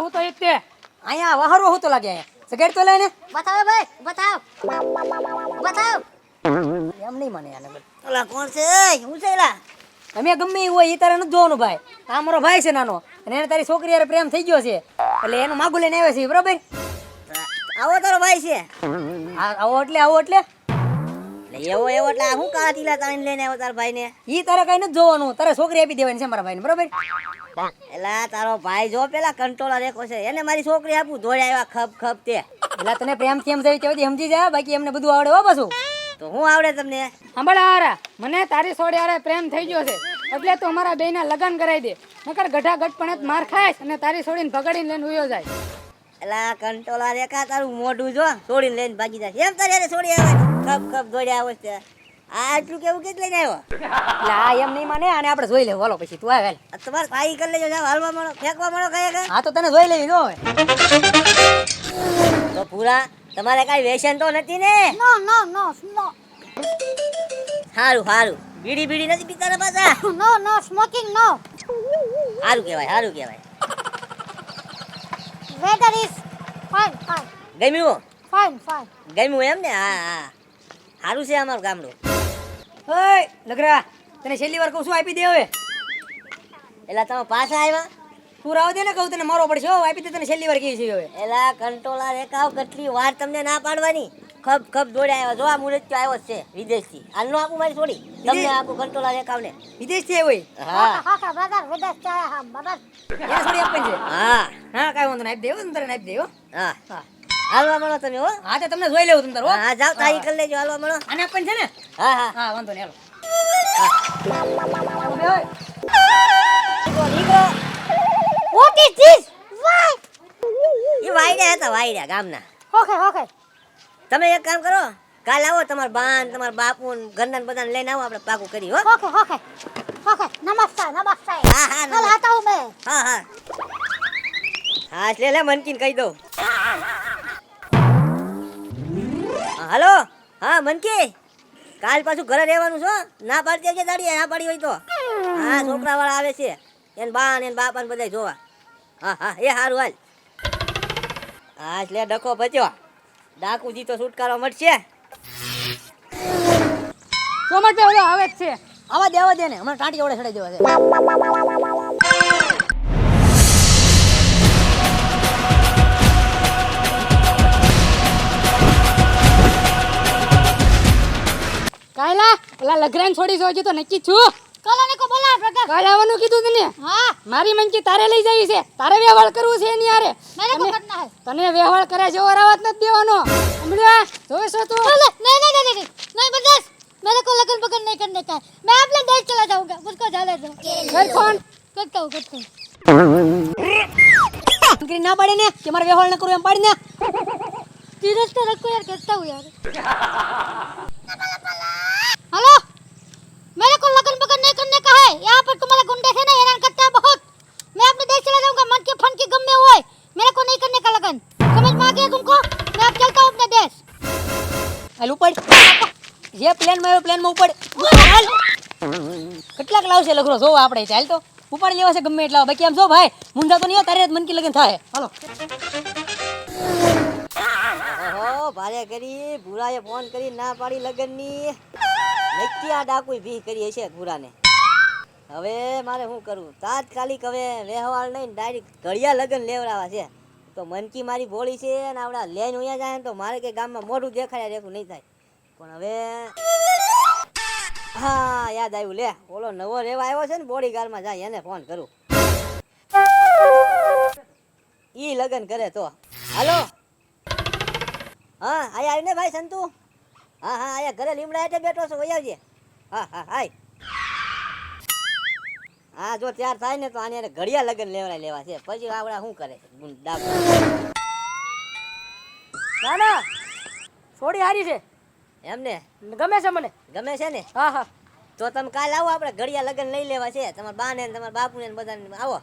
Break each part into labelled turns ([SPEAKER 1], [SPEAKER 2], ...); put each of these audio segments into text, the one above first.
[SPEAKER 1] જા હું તો
[SPEAKER 2] અહીંયા વહારો હોતો લાગે અહીંયા. સગેડ તો લઈને.
[SPEAKER 3] બતાવો ભાઈ બતાવ. બતાવ.
[SPEAKER 2] એમ નહીં મને આને
[SPEAKER 3] ઓલા કોણ છે? હું છે એલા?
[SPEAKER 2] અમે ગમે એવું હોય એ તારે નથી જોવાનું ભાઈ. આ મારો ભાઈ છે નાનો. અને એને તારી છોકરી યાર પ્રેમ થઈ ગયો છે. એટલે એનું માગું લઈને આવે છે બરોબર?
[SPEAKER 3] આવો તારો ભાઈ છે.
[SPEAKER 2] આવો એટલે આવો એટલે.
[SPEAKER 3] એવો એવો એટલે હું કાળા ટીલા તાણીને લઈને આવ્યો તારા ભાઈને?
[SPEAKER 2] ઈ તારે કઈ નથી જોવાનું. તારે છોકરી આપી દેવાની છે મારા ભાઈને બરોબર?
[SPEAKER 3] એટલે તારો ભાઈ જો પેલા કંટ્રોલર એકો છે એને મારી છોકરી આપું ધોળે આવ્યા ખપ ખપ તે.
[SPEAKER 2] એટલે તને પ્રેમ કેમ થઈ તેવી સમજી જા બાકી એમને બધું આવડે હો પાછું.
[SPEAKER 3] તો હું આવડે તમને?
[SPEAKER 1] સાંભળ હારા મને તારી છોડે હારે પ્રેમ થઈ ગયો છે. એટલે તું અમારા બેના લગન કરાવી દે. નકર ગઢા ગઢપણે જ માર ખાઈશ અને તારી છોડીને ભગાડીને લઈને ઉયો જાય.
[SPEAKER 3] એલા કંટ્રોલર રેખા તારું મોઢું જો છોડીને લઈને ભાગી જાય. એમ તારે છોડી આવે ખપ ખપ દોડ્યા આવે છે. આ આટલું કેવું કે લઈને આવ્યો?
[SPEAKER 2] એટલે આ એમ નહીં માને અને આપણે જોઈ લેવું. હાલો પછી તું આવે
[SPEAKER 3] આ તમારે ભાઈ કરી લેજો જાવ હાલવા મળો. ફેંકવા મળો કયા કયા
[SPEAKER 2] હા તો તને જોઈ લેવી જો
[SPEAKER 3] તો પૂરા તમારે કાંઈ વ્યસન તો નથી ને?
[SPEAKER 4] નો નો નો નો.
[SPEAKER 3] સારું સારું બીડી બીડી નથી પીતા ને પાછા?
[SPEAKER 4] No no smoking no.
[SPEAKER 3] સારું કહેવાય સારું કહેવાય.
[SPEAKER 4] Weather is fine, fine,
[SPEAKER 3] ગમ્યું?
[SPEAKER 4] Fine, fine.
[SPEAKER 3] ગમ્યું એમ ને? હા હા. સારું છે અમારું ગામડું.
[SPEAKER 2] ઓય લગરા તને છેલ્લી વાર કહું શું આપી દે હવે.
[SPEAKER 3] એલા તમે પાછા આવ્યા?
[SPEAKER 2] તું રાવ દે ને કહું તને મારો પડશે. હો આપી દે તને છેલ્લી વાર કહી છે હવે.
[SPEAKER 3] એલા કંટોળા એકાવ કેટલી વાર તમને ના પાડવાની? ખપ ખબ દોડ્યા આવ્યો. જો આ મુરત્યો આવ્યો છે વિદેશથી. હાલનો આપું મારી છોડી? તમને આપું કંટ્રોલર એકાવને
[SPEAKER 2] વિદેશ વિદેશથી હોય
[SPEAKER 3] હા.
[SPEAKER 4] હા હા brother, with us, હા brother.
[SPEAKER 2] એ છોડી આપવાની છે?
[SPEAKER 3] હા.
[SPEAKER 2] હા કાંઈ વાંધો નહીં. દેવો અંદર નહીં તને તારે આપી દે હો.
[SPEAKER 3] હા. હાલવા મળો તમે હો.
[SPEAKER 2] હા તો તમને જોઈ લેવું તમે હો.
[SPEAKER 3] હા જાવ તાઈ કરી લેજો હાલવા મળો.
[SPEAKER 2] આને પણ છે ને?
[SPEAKER 3] હા હા.
[SPEAKER 2] હા વાંધો નહીં
[SPEAKER 4] this? Why?
[SPEAKER 3] એ વાયડા હતા વાયડા ગામના.
[SPEAKER 4] Okay okay.
[SPEAKER 3] તમે એક કામ કરો કાલ આવો તમારા બાન તમારા બાપુ ઘરના બધાને લઈને આવો આપણે પાકું કરી હો.
[SPEAKER 4] ઓકે ઓકે ઓકે નમસ્કાર નમસ્કાર.
[SPEAKER 3] હા હા
[SPEAKER 4] કાલ આતા હું મેં.
[SPEAKER 3] હા હા. હા એટલે લે મનકીન કહી દો હાલો. હા મનકી. કાલ પાછું ઘરે રહેવાનું છો? ના પાડતી આવજે દાડી ના પાડી હોય તો. હા છોકરા વાળા આવે છે. એને બાન ને બાપા ને બધા જોવા. હા હા એ સારું હાલ. હા એટલે ડખો બચ્યો ડાકુજી તો છુટકારો મળશે.
[SPEAKER 1] બે ઓલો આવે જ છે.
[SPEAKER 2] આવા દેવા દે ને હમણાં ટાંટી ઓળે ચડાઈ દેવા છે
[SPEAKER 1] કાયલા ઓલા લગરાન છોડી જોજો તો નક્કી છું.
[SPEAKER 4] कल आने को बोला ब्रदर
[SPEAKER 1] કાલે આવવાનું કીધું તને
[SPEAKER 4] हाँ
[SPEAKER 1] મારી મંકી તારે લઈ જવી છે તારે વ્યવહાર કરવું છે એની હારે
[SPEAKER 4] मेरे को
[SPEAKER 1] તને-
[SPEAKER 4] करना है
[SPEAKER 1] તને વ્યવહાર કરે જેવો રાવત નથી દેવાનો સમજ્યા જોઈશો તું
[SPEAKER 4] नहीं नहीं नहीं नहीं नहीं नहीं बर्दाश्त मेरे को लगन बगन नहीं करने का है मैं अपने देश चला जाऊंगा मुझको जाने दो
[SPEAKER 1] કર ફોન
[SPEAKER 4] करता हूँ करता हूँ
[SPEAKER 2] કરી ના પાડે ને કે મારે વ્યવહાર ન કરું એમ પાડી ને
[SPEAKER 4] धीरज तो रखो यार करता हूँ यार
[SPEAKER 2] જે પ્લેનમાં આવ્યો પ્લેનમાં ઉપર. કેટલાક લાવશે લખરો જો આપણે ચાલ તો. ઉપાડી લેવા છે ગમે એટલા. બાકી આમ જો ભાઈ મુંજા તો નહીં તારે મનકી લગન થાય. હાલો.
[SPEAKER 3] ઓહો, ભારે કરી, ભૂરાએ ફોન કરી, ના પાડી લગનની. નક્કી આ ડાકુ ભી કરી છે ભૂરાને. હવે મારે શું કરવું? તાત્કાલિક હવે વ્યવહાર નહીં ડાયરેક્ટ ઘડિયા લગન લેવડાવા છે. તો મનકી મારી ભોળી છે અને આપણા લેન ઉયા જાય તો મારે કે ગામમાં મોઢું દેખાડ્યા રેખું નહીં થાય. પણ હવે હા, યાદ આવ્યું, લે, ઓલો નવો રેવા આવ્યો છે ને બોડી ગાર્ડમાં જાય, એને ફોન કરું. ઈ લગન કરે તો. હાલો? હા, આય આવ્યું ને ભાઈ સંતુ? હા હા, આયા ઘરે લીમડા હેઠે બેઠો છો વહી આવજે. હા હા, હાય. હા, જો ત્યાર થાય ને તો આને ઘડિયા લગન લેવડા લેવા છે. પછી આવડા શું કરે
[SPEAKER 2] ના ના થોડી હારી છે.
[SPEAKER 3] એમને?
[SPEAKER 2] ગમે છે મને?
[SPEAKER 3] ગમે છે ને?
[SPEAKER 2] હા હા.
[SPEAKER 3] તો તમે કાલ આવો આપણે ઘડિયા લગન લઈ લેવા છે. તમારા બા ને તમારા બાપુ ને બધાને આવો.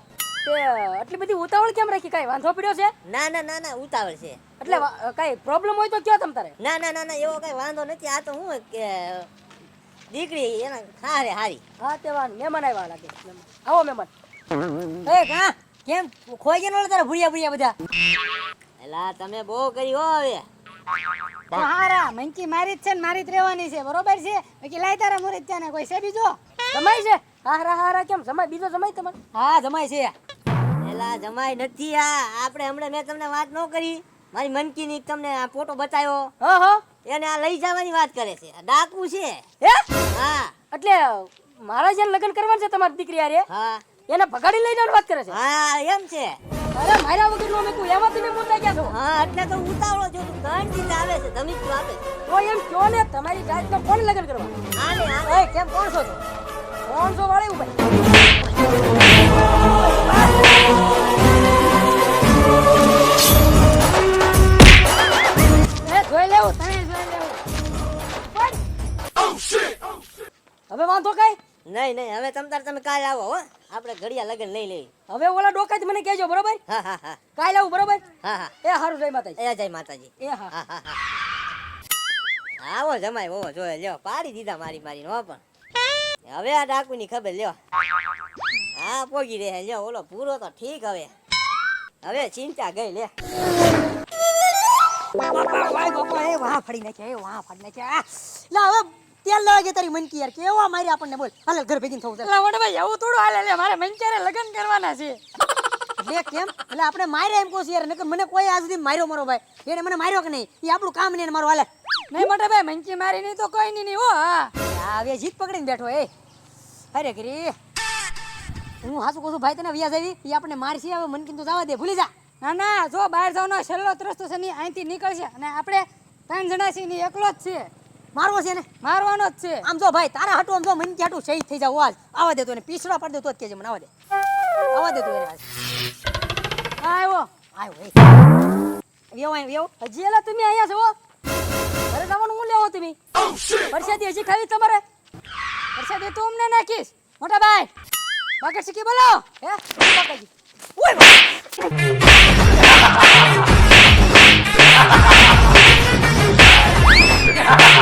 [SPEAKER 2] આટલી બધી ઉતાવળ કેમ રાખી? કઈ વાંધો પડ્યો છે?
[SPEAKER 3] ના ના ના ના ઉતાવળ છે.
[SPEAKER 2] એટલે કઈ પ્રોબ્લેમ હોય તો કયો તમ તારે?
[SPEAKER 3] ના ના ના ના એવો કઈ વાંધો નથી. આ તો હું કે દીકરી એના હારે હારી.
[SPEAKER 2] હા તે વાન મહેમાન આવ્યા લાગે. આવો મહેમાન. એ હા કેમ? ખોઈ ગયા ને તારા ભૂરિયા ભૂરિયા બધા?
[SPEAKER 3] એલા તમે બહુ કરી હો હવે.
[SPEAKER 1] હારા મંકી મારી જ છે ને મારી જ રહેવાની છે બરોબર છે? બાકી લાય તારા મુરત ત્યાં ને કોઈ છે બીજો
[SPEAKER 2] જમાય છે? હારા હારા કેમ? જમાય? બીજો જમાય તમારે? હા જમાય છે.
[SPEAKER 3] એલા જમાય નથી આ. આપણે હમણાં મેં તમને વાત ન કરી. મારી મનકીની તમને આ ફોટો બતાવ્યો.
[SPEAKER 2] હા હા
[SPEAKER 3] એને આ લઈ જવાની વાત કરે છે. ડાકુ છે.
[SPEAKER 2] હે?
[SPEAKER 3] હા.
[SPEAKER 2] એટલે મારા જેને લગ્ન કરવાનું છે તમારી દીકરી હારે?
[SPEAKER 3] હા.
[SPEAKER 2] એને ભગાડી લઈ જવાની વાત કરે છે?
[SPEAKER 3] હા એમ છે.
[SPEAKER 2] અરે મારા વગર નો મેકું એમાં તમે બોલતા ગયા છો?
[SPEAKER 3] હા એટલે તો ઉતાવળો છું ત્રણ દિન આવે છે ધમીકું આપે છે.
[SPEAKER 2] તો એમ કયો ને તમારી જાતનો કોણ લગન કરવા?
[SPEAKER 3] હા ને હા
[SPEAKER 2] એ કેમ કોણ છો? કોણ છો વાળી ભાઈ?
[SPEAKER 3] ઘડિયા લગન લઈ લે.
[SPEAKER 2] હવે ઓલા ડોકા મને કહેજો બરોબર?
[SPEAKER 3] હા હા હા.
[SPEAKER 2] કાલ આવું બરોબર?
[SPEAKER 3] હા હા.
[SPEAKER 2] એ હારું જય માતાજી.
[SPEAKER 3] એ જય માતાજી.
[SPEAKER 2] એ હા.
[SPEAKER 3] હા આવો જમાય બહુ જોયે લ્યો પાડી દીધા મારી મારી હો પણ. હવે આ ડાકુની ખબર લ્યો. હા પોગી રહે. લ્યો ઓલો પૂરો તો ઠીક હવે. હવે ચિંતા ગઈ લે.
[SPEAKER 2] વાહ ફડી નાખ્યા એ વાહ ફડી નાખ્યા. લા હવે તેલ લેવા ગયા તારી મનકી યાર કેવા મારી આપણને બોલ. હાલ ઘર ભેગી થવું
[SPEAKER 1] એટલે વડે ભાઈ એવું થોડું હાલે લે મારે મંચારે લગ્ન કરવાના છે?
[SPEAKER 2] લે કેમ? એટલે આપણે માર્યા એમ કહું યાર નકર મને કોઈ આજ સુધી માર્યો મારો ભાઈ. એને મને માર્યો કે નહીં? એ આપણું કામ નહીં ને મારું હાલે.
[SPEAKER 1] નહીં મોટા ભાઈ મંકી મારી નહીં તો કોઈ નહીં હો હા.
[SPEAKER 2] હવે જીત પકડીને બેઠો એ. અરે ગરી હું હાસુ કહું છું ભાઈ તને વ્યાજ આવી? એ આપણને મારશે હવે મનકીન તો જવા દે ભૂલી જા.
[SPEAKER 1] ના ના જો બહાર જવાનો છેલ્લો ત્રસ્તો છે ને અહીંથી નીકળશે. અને આપણે ત્રણ જણા છીએ ને એકલો જ છે
[SPEAKER 2] મારવો છે ને?
[SPEAKER 1] મારવાનો જ છે.
[SPEAKER 2] આમ જો ભાઈ તારા હાટું આમ જો કે હાટું સહી થઈ જાવ આજ આવા દે તો એને પીસડા પાડી દે તો જ કહેજે મને આવા દે. આવા દે તું એને
[SPEAKER 1] આવ્યો.
[SPEAKER 2] આવ્યો એ. વ્યવ આય વ્યવ
[SPEAKER 1] હજી એલા તમે અહીંયા છો? ઘરે જવાનું હું લેવો તમે? પરસાદી હજી ખાવી તમારે? પરસાદી તું અમને નાખીશ. મોટા ભાઈ બાકી શીખી બોલો. હે? બાકાજી.
[SPEAKER 2] ઓય બસ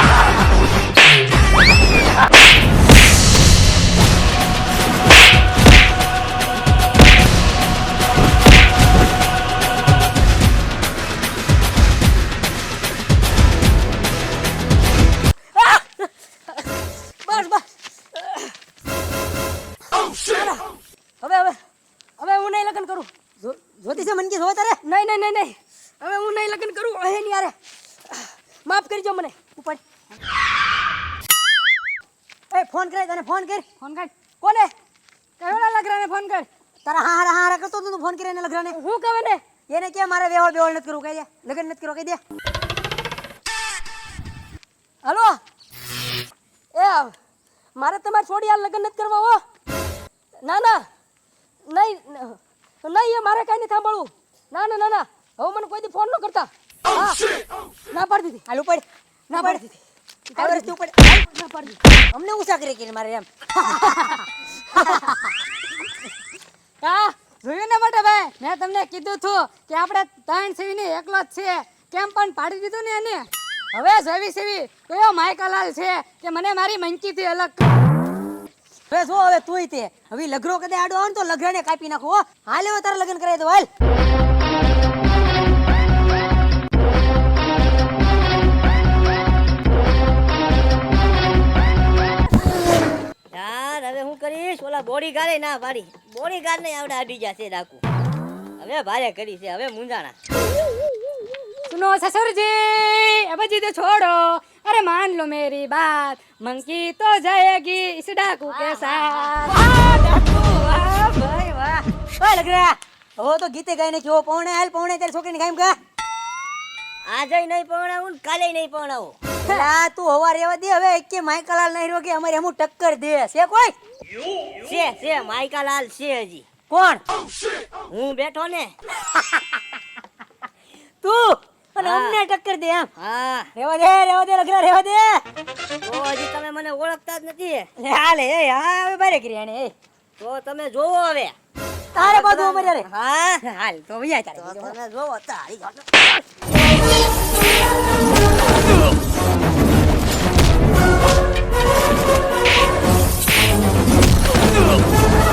[SPEAKER 2] જોતી તારે?
[SPEAKER 1] નહીં નહીં નહીં નહીં. હવે હું નહીં લગ્ન કરું હે નહીં યારે માફ કરજો મને ઉપર
[SPEAKER 2] એ ફોન કરે તને ફોન કર.
[SPEAKER 1] ફોન કર. કોને? કયોડા લગરાને ફોન કર?
[SPEAKER 2] તારા હા હા હા કરતો તું ફોન કરીને લગરાને.
[SPEAKER 1] હું કહે ને
[SPEAKER 2] એને કે મારે વેહોળ બેહોળ નથી કરવું કહી દે. લગન નથી કરવું કહી દે.
[SPEAKER 1] હલો. એ મારે તમારે છોડી આ લગ્ન નથી કરવા હો. ના ના. નહીં નહીં એ મારે કાંઈ નહીં સાંભળવું. ના ના ના ના. હવે મને કોઈ દી ફોન ન કરતા. ના પાડી દીધી.
[SPEAKER 2] હાલ ઉપર
[SPEAKER 1] ના પાડી દીધી.
[SPEAKER 2] તું ઉપર
[SPEAKER 1] ના પાડી દીધી.
[SPEAKER 2] અમને ઉસા કરી કે મારે એમ.
[SPEAKER 1] હા જોયું ને મોટા ભાઈ? મેં તમને કીધું હતું કે આપણે ત્રણ સેવી એકલો જ છે કેમ પણ પાડી દીધું ને એને? હવે સેવી સેવી કયો માયકાલાલ છે કે મને મારી મંકીથી અલગ
[SPEAKER 2] હવે જો હવે તુંય તે. હવે લગરો કદે આડો આવે ને તો લગરાને કાપી નાખો હો. હાલ હવે તારા લગન કરાવી તો હાલ.
[SPEAKER 3] કરીશ ઓલા બોડી ગાર્ડે ના પાડી બોડી ગાર્ડ ને આવડે આડી જશે ડાકુ હવે ભારે કરી છે હવે મુંજાણા
[SPEAKER 1] सुनो ससुर जी अब जिद छोड़ो अरे मान लो मेरी बात मंकी तो जाएगी इस डाकू के साथ
[SPEAKER 2] વાહ, ડાકુ, વાહ, ભાઈ, વાહ. ઓય લગરા હવે તો ગીતે ગાઈને કેવો પૌણે હાલ પૌણે તારી છોકરીને ગાયમ ગા
[SPEAKER 3] આજે નહીં પહોંચાવું ને કાલે નહીં પહોંચાવું
[SPEAKER 2] લા તું હવા રેવા દે હવે કે માઈકલાલ નહીં રોકે અમારે હમું ટક્કર દે. છે કોઈ?
[SPEAKER 3] છે છે માઇકાલાલ છે હજી.
[SPEAKER 2] કોણ?
[SPEAKER 3] હું બેઠો ને.
[SPEAKER 2] તું? અને અમને ટક્કર દે એમ?
[SPEAKER 3] હા.
[SPEAKER 2] રેવા દે રેવા દે લગરા રેવા દે.
[SPEAKER 3] ઓ હજી તમે મને ઓળખતા જ નથી.
[SPEAKER 2] હાલે એ હા હવે બારે કરી એ.
[SPEAKER 3] તો તમે જોવો હવે.
[SPEAKER 2] તારે બાજુ અમારે
[SPEAKER 3] હા.
[SPEAKER 2] હાલ તો
[SPEAKER 3] તો
[SPEAKER 2] તારે
[SPEAKER 3] તમે જોવો તારી うっ